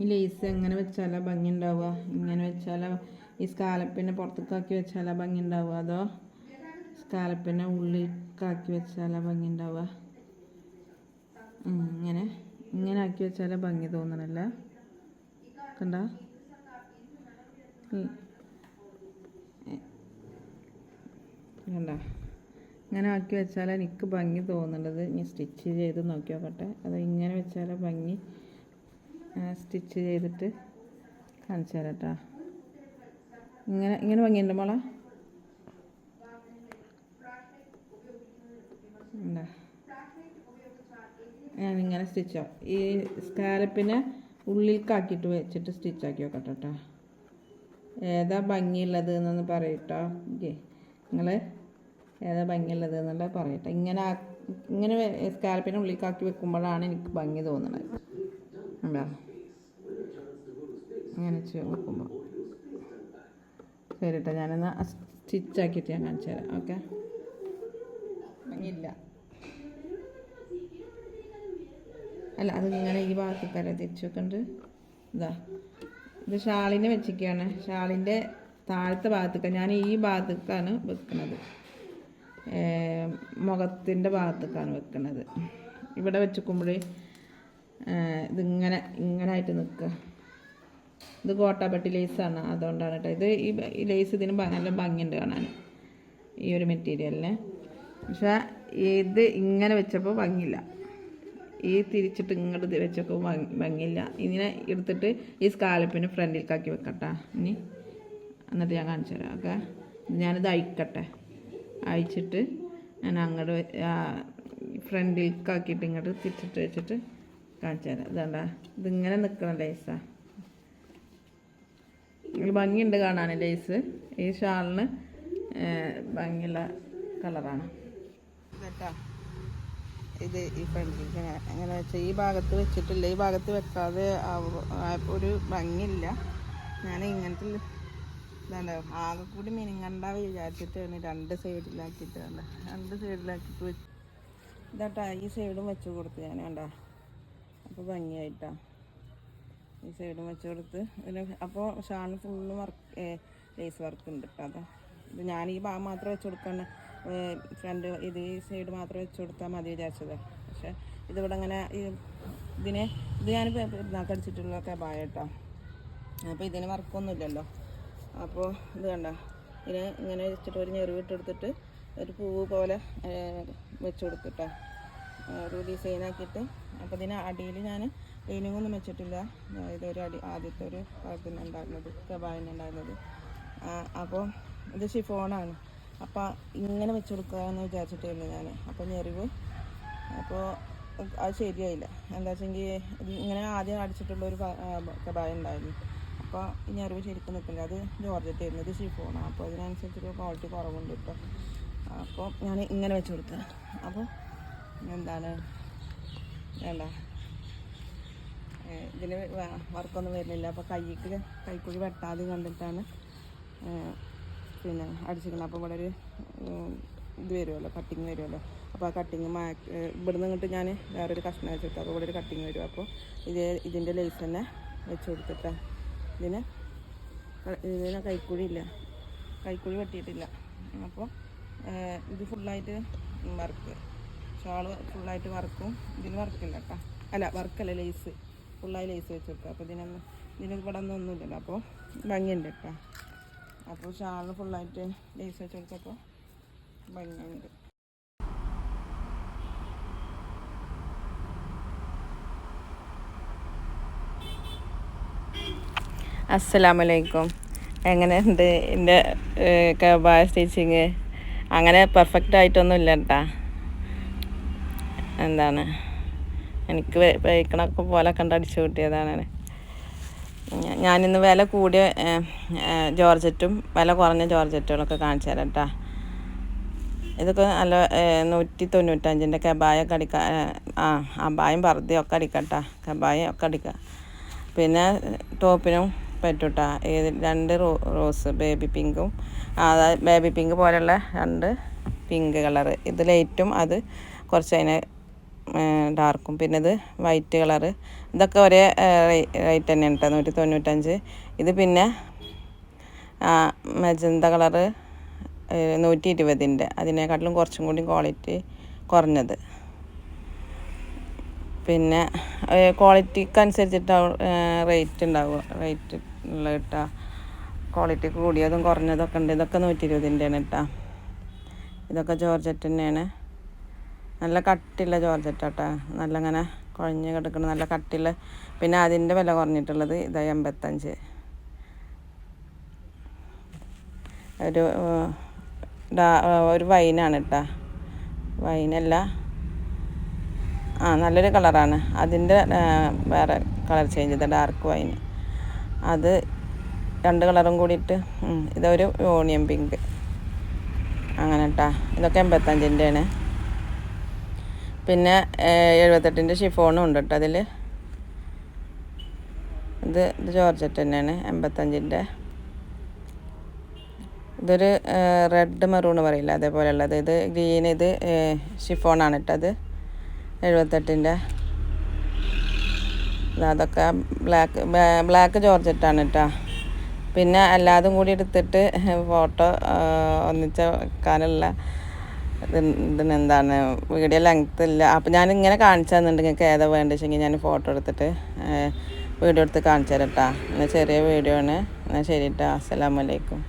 Lace എങ്ങനെ വെച്ചാലാ ഭംഗി ഉണ്ടാവുക ഇങ്ങനെ വെച്ചാലാ ഈ സ്കാലപ്പിനെ പുറത്തേക്കാക്കി വെച്ചാലാ ഭംഗി ഉണ്ടാവുക അതോ സ്കാലപ്പിനെ ഉള്ളിലേക്കാക്കി വെച്ചാലാ ഭംഗി ഉണ്ടാവുക ഇങ്ങനെ. ഇങ്ങനെ ആക്കി വെച്ചാലാ ഭംഗി തോന്നണല്ല? കണ്ട? കണ്ട? ഇങ്ങനെ ആക്കി വെച്ചാലാ എനിക്ക് ഭംഗി തോന്നുന്നത് ഇനി സ്റ്റിച്ച് ചെയ്ത് നോക്കി നോക്കട്ടെ അത് ഇങ്ങനെ വെച്ചാലേ ഭംഗി സ്റ്റിച്ച് ചെയ്തിട്ട് കാണിച്ചു തരാം കേട്ടോ ഇങ്ങനെ ഇങ്ങനെ ഭംഗിയുണ്ട് മോളെ? ഞാൻ ഞാനിങ്ങനെ സ്റ്റിച്ച് ഈ സ്കാലപ്പിനെ കാക്കിയിട്ട് വെച്ചിട്ട് സ്റ്റിച്ച് ആക്കി നോക്കട്ടെ കേട്ടോ ഏതാ ഭംഗിയുള്ളത് എന്നൊന്ന് പറയട്ടോ. നിങ്ങൾ ഏതാ ഭംഗിയുള്ളത് എന്നുള്ളത് പറയട്ടെ. ഇങ്ങനെ ഇങ്ങനെ സ്കാലപ്പിനെ ഉള്ളിലേക്കാക്കി വെക്കുമ്പോഴാണ് എനിക്ക് ഭംഗി തോന്നുന്നത് എന്താ അങ്ങനെ വെച്ച് വെക്കുമ്പോൾ ശരി കേട്ടോ ഞാനെന്നാ സ്റ്റിച്ച് ആക്കിയിട്ട് ഞാൻ കാണിച്ചു തരാം ഓക്കെ? ഇല്ല അല്ല അത് ഇങ്ങനെ ഈ ഭാഗത്തേക്കല്ല തിരിച്ചു വെക്കണ്ട്. ഇതാ. ഇത് ഷാളിനെ വെച്ചിരിക്കുകയാണ്. ഷാളിന്റെ താഴത്തെ ഭാഗത്തേക്ക് ഞാൻ ഈ ഭാഗത്തേക്കാണ് വെക്കുന്നത് മുഖത്തിന്റെ ഭാഗത്തേക്കാണ് വെക്കുന്നത് ഇവിടെ വെച്ചിക്കുമ്പോഴേ ഇതിങ്ങനെ ഇങ്ങനെ ആയിട്ട് നിൽക്കുക ഇത് കോട്ടാപ്പട്ടി ലേസാണ് അതുകൊണ്ടാണ് കേട്ടോ ഇത് ഈ ലേസ് ഇതിന് നല്ല ഭംഗിയുണ്ട് കാണാൻ ഈ ഒരു മെറ്റീരിയലിന്. പക്ഷേ ഇത് ഇങ്ങനെ വെച്ചപ്പോൾ ഭംഗിയില്ല. ഈ തിരിച്ചിട്ട് ഇങ്ങോട്ട് വെച്ചപ്പോൾ ഭംഗി ഭംഗിയില്ല. ഇങ്ങനെ എടുത്തിട്ട് ഈ സ്കാലപ്പിന് ഫ്രണ്ടിലേക്കാക്കി വെക്കട്ടെ. ഇനി എന്നിട്ട് ഞാൻ കാണിച്ചു തരാം ഓക്കെ? ഞാനിത് അയക്കട്ടെ അയച്ചിട്ട് ഞാൻ അങ്ങോട്ട് ഫ്രണ്ടിലേക്കാക്കിയിട്ട് ഇങ്ങോട്ട് തിരിച്ചിട്ട് വെച്ചിട്ട് കാണിച്ചു തരാം ഇതാണ്ട ഇതിങ്ങനെ നിൽക്കണം ലേസാ ഇത് ഭംഗിയുണ്ട് കാണാൻ ലേസ് ഈ ഷാളിന് ഭംഗിയുള്ള കളറാണ്. കേട്ടോ ഇത് ഈ ഫ്രണ്ടിലേക്ക് എങ്ങനെ വെച്ചാൽ ഈ ഭാഗത്ത് വെച്ചിട്ടില്ല. ഈ ഭാഗത്ത് വെക്കാതെ ഒരു ഭംഗിയില്ല. ഞാൻ ഇങ്ങനത്തെ ഇതാണ്ട് ആകെ കൂടി മിനിങ്ങണ്ടാവ് വിചാരിച്ചിട്ടാണ് രണ്ട് സൈഡിലാക്കിയിട്ട് രണ്ട് സൈഡിലാക്കിയിട്ട് വെച്ച് ഇതാട്ടാ ഈ സൈഡും വെച്ച് കൊടുത്ത് ഞാൻ വേണ്ട അപ്പോൾ ഭംഗിയായിട്ടാ. ഈ സൈഡും വെച്ച് കൊടുത്ത്. ഇതിന് അപ്പോൾ ഷാളിന് ഫുള്ള് വർക്ക് ലേസ് വർക്ക് ഉണ്ട് കേട്ടോ അതാ. ഇത് ഞാൻ ഈ ഭാഗം മാത്രം വെച്ച് കൊടുക്കണം. ഫ്രണ്ട് ഇത് ഈ സൈഡ് മാത്രം വെച്ച് കൊടുത്താൽ മതി വിചാരിച്ചത്. പക്ഷേ ഇതിവിടെ അങ്ങനെ ഈ ഇതിനെ ഇത് ഞാൻ കടിച്ചിട്ടുള്ള കബായ കേട്ടോ അപ്പോൾ ഇതിന് വർക്കൊന്നുമില്ലല്ലോ അപ്പോൾ ഇത് കണ്ട ഇതിന് ഇങ്ങനെ വെച്ചിട്ട് ഒരു ഞെറിവിട്ടെടുത്തിട്ട് ഒരു പൂവ് പോലെ വെച്ച് കൊടുത്തിട്ടോ ഒരു ഡിസൈനാക്കിയിട്ട് അപ്പോൾ ഇതിന് അടിയിൽ ഞാൻ ലൈനിങ് ഒന്നും വെച്ചിട്ടില്ല. ഇതൊരു അടി ആദ്യത്തെ ഒരു ഭാഗത്തിന് ഉണ്ടായിരുന്നത് കബാലിന് ഉണ്ടായിരുന്നത്. അപ്പോൾ ഇത് ഷിഫോണാണ് അപ്പോൾ ഇങ്ങനെ വെച്ച് കൊടുക്കാമെന്ന് വിചാരിച്ചിട്ടായിരുന്നു ഞാൻ അപ്പോൾ ഞെറിവ് അപ്പോൾ അത് ശരിയായില്ല. എന്താ വെച്ചെങ്കിൽ ഇങ്ങനെ ആദ്യം അടിച്ചിട്ടുള്ള ഒരു കബായ ഉണ്ടായിരുന്നു. അപ്പോൾ ഈ ഞെറിവ് ശരിക്കും നിൽക്കില്ല അത് ജോർജറ്റായിരുന്നു. ഇത് ഷിഫോണാണ് അപ്പോൾ അതിനനുസരിച്ചൊരു ക്വാളിറ്റി കുറവുണ്ട് ഇപ്പോൾ അപ്പോൾ ഞാൻ ഇങ്ങനെ വെച്ച് കൊടുക്കുക അപ്പോൾ എന്താണ്? വേണ്ട. ഇതിന് വർക്കൊന്നും വരുന്നില്ല. അപ്പോൾ കൈക്ക് കൈക്കുഴി വെട്ടാതെ കണ്ടിട്ടാണ് പിന്നെ അടിച്ചിരിക്കുന്നത്. അപ്പോൾ ഇവിടെ ഒരു ഇത് വരുമല്ലോ കട്ടിങ് വരുമല്ലോ. അപ്പോൾ ആ കട്ടിങ് മാറ്റി ഇവിടുന്ന് ഇങ്ങോട്ട് ഞാൻ വേറൊരു കഷ്ണം വെച്ചിട്ട്. അപ്പോൾ ഇവിടെ ഒരു കട്ടിങ് വരും. അപ്പോൾ ഇത് ഇതിന്റെ ലേസ് തന്നെ വെച്ച് കൊടുത്തിട്ടാണ് ഇതിന് ഇതിന് കൈക്കുഴി ഇല്ല. കൈക്കുഴി വെട്ടിയിട്ടില്ല. അപ്പോൾ ഇത് ഫുള്ളായിട്ട് വർക്ക്. ഷാൾ ഫുള്ളായിട്ട് വർക്കും ഇതിന് വർക്കില്ല കേട്ടോ അല്ല വർക്കല്ല ലേസ്. ഫുള്ളായി ലേസ് വെച്ച് കൊടുക്കുക അപ്പോൾ ഇതിനൊന്നും ഇതിന് ഇവിടെ ഒന്നും ഒന്നുമില്ലല്ലോ. അപ്പോൾ ഭംഗിയുണ്ട് കേട്ടോ അപ്പോൾ ഷാൾ ഫുള്ളായിട്ട് ലേസ് വെച്ച് കൊടുത്തപ്പോൾ ഭംഗിയുണ്ട്. അസ്സലാമലൈക്കും. എങ്ങനെയുണ്ട്? എന്റെ കബായ സ്റ്റിച്ചിങ് അങ്ങനെ പെർഫെക്റ്റ് ആയിട്ടൊന്നും ഇല്ല കേട്ടാ എന്താണ്? എനിക്ക് വയ്ക്കണൊക്കെ പോലെ കണ്ട് അടിച്ചു കൂട്ടിയതാണ്. ഞാനിന്ന് വില കൂടിയ ജോർജറ്റും വില കുറഞ്ഞ ജോർജറ്റുകളൊക്കെ കാണിച്ചു തരാം കേട്ടോ ഇതൊക്കെ നല്ല നൂറ്റി തൊണ്ണൂറ്റഞ്ചിന്റെ കബായൊക്കെ അടിക്കാം ആ അബായും പർദ്ദയൊക്കെ അടിക്കട്ടാ കബായും ഒക്കെ അടിക്കാം. പിന്നെ ടോപ്പിനും പറ്റൂട്ടാ ഏത് രണ്ട് റോ റോസ് ബേബി പിങ്കും അതായത് ബേബി പിങ്ക് പോലെയുള്ള രണ്ട് പിങ്ക് കളറ്. ഇത് ലൈറ്റും അത് കുറച്ച് അതിനെ ഡാർക്കും. പിന്നെ ഇത് വൈറ്റ് കളറ്. ഇതൊക്കെ ഒരേ റേറ്റ് തന്നെയാണ് കേട്ടോ. നൂറ്റി തൊണ്ണൂറ്റഞ്ച് ഇത് പിന്നെ മജന്ത കളറ് നൂറ്റി ഇരുപതിന്റെ അതിനെക്കാട്ടിലും കുറച്ചും കൂടി ക്വാളിറ്റി കുറഞ്ഞത്. പിന്നെ ക്വാളിറ്റിക്ക് അനുസരിച്ചിട്ടാവും റേറ്റ് ഉണ്ടാവുക. റേറ്റ് ഉള്ള കേട്ടോ. ക്വാളിറ്റി കൂടിയതും കുറഞ്ഞതൊക്കെ ഉണ്ട്. ഇതൊക്കെ നൂറ്റി ഇരുപതിന്റെയാണ് കേട്ടോ. ഇതൊക്കെ ജോർജറ്റ് തന്നെയാണ്. നല്ല കട്ടിയുള്ള ജോർജറ്റ് കേട്ടോ നല്ല ഇങ്ങനെ കുഴഞ്ഞ് കിടക്കുന്ന നല്ല കട്ടിയുള്ള. പിന്നെ അതിന്റെ വില കുറഞ്ഞിട്ടുള്ളത് ഇതായി എൺപത്തഞ്ച്. ഒരു ഒരു വൈനാണ് കേട്ടോ. വൈനല്ല. ആ നല്ലൊരു കളറാണ്. അതിന്റെ വേറെ കളർ ചേഞ്ച് ചെയ്ത ഡാർക്ക് വൈൻ അത് രണ്ട് കളറും കൂടിയിട്ട് ഇതൊരു ഓണിയൻ പിങ്ക് അങ്ങനെ കേട്ടാ. ഇതൊക്കെ എൺപത്തഞ്ചിന്റെയാണ്. പിന്നെ എഴുപത്തെട്ടിന്റെ ഷിഫോണും ഉണ്ട് കേട്ടോ അതിൽ ഇത് ഇത് ജോർജറ്റ് തന്നെയാണ് എൺപത്തഞ്ചിന്റെ ഇതൊരു റെഡ് മെറൂൺ പറയില്ല അതേപോലെയുള്ളത്. ഇത് ഗ്രീൻ ഇത് ഷിഫോണാണ് കേട്ടോ അത്. എഴുപത്തെട്ടിന്റെ അതൊക്കെ ബ്ലാക്ക് ബ്ലാക്ക് ജോർജറ്റാണ് കേട്ടോ പിന്നെ എല്ലാതും കൂടി എടുത്തിട്ട് ഫോട്ടോ ഒന്നിച്ച് വെക്കാനുള്ള ഇത് ഇതിന് എന്താണ് വീഡിയോ ലെങ്ത് ഇല്ല. അപ്പോൾ ഞാൻ ഇങ്ങനെ കാണിച്ചു നിങ്ങൾക്ക് ഏതാ വേണ്ടതെങ്കിൽ ഞാൻ ഫോട്ടോ എടുത്തിട്ട് വീഡിയോ എടുത്ത് കാണിച്ചു തരാം കേട്ടോ എന്നാൽ ചെറിയ വീഡിയോ ആണ്. എന്നാൽ ശരി കേട്ടോ അസ്സലാമലൈക്കും